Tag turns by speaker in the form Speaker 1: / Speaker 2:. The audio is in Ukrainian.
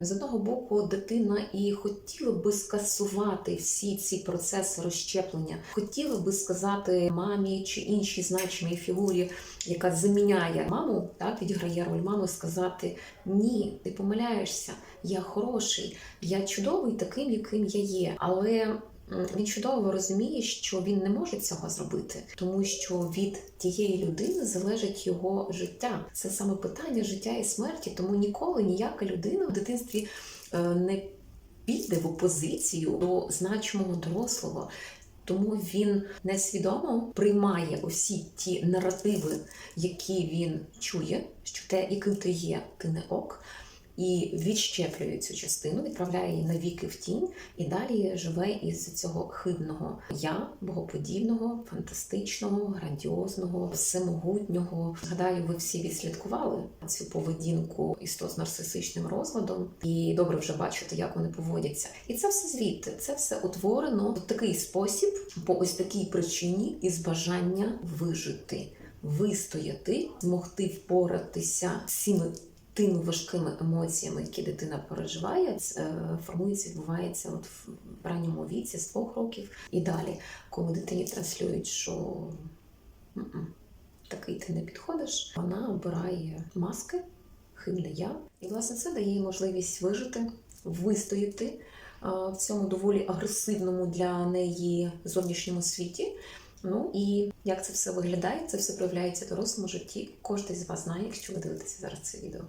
Speaker 1: З одного боку, дитина і хотіла би скасувати всі ці процеси розщеплення, хотіла би сказати мамі чи іншій значимій фігурі, яка заміняє маму, так відіграє роль мами, сказати ні, ти помиляєшся, я хороший, я чудовий таким, яким я є. Але він чудово розуміє, що він не може цього зробити, тому що від тієї людини залежить його життя. Це саме питання життя і смерті. Тому ніколи ніяка людина в дитинстві е, не піде в опозицію до значимого дорослого. Тому він несвідомо приймає усі ті наративи, які він чує, що те, яким ти є, ти не ок, і відщеплює цю частину, відправляє її навіки в тінь, і далі живе із цього хибного я, богоподібного, фантастичного, грандіозного, всемогутнього. Гадаю, ви всі відслідкували цю поведінку істот з нарцисичним розладом, і добре вже бачите, як вони поводяться. І це все звідти, це все утворено в такий спосіб, по ось такій причині із бажання вижити, вистояти, змогти впоратися з цими тими важкими емоціями, які дитина переживає, е, формується, відбувається от в ранньому віці з двох років і далі, коли дитині транслюють, що такий ти не підходиш, вона обирає маски, хибне я, і власне це дає їй можливість вижити, вистояти в цьому доволі агресивному для неї зовнішньому світі. Ну і як це все виглядає, це все проявляється в дорослому житті. Кожен з вас знає, якщо ви дивитеся зараз це відео.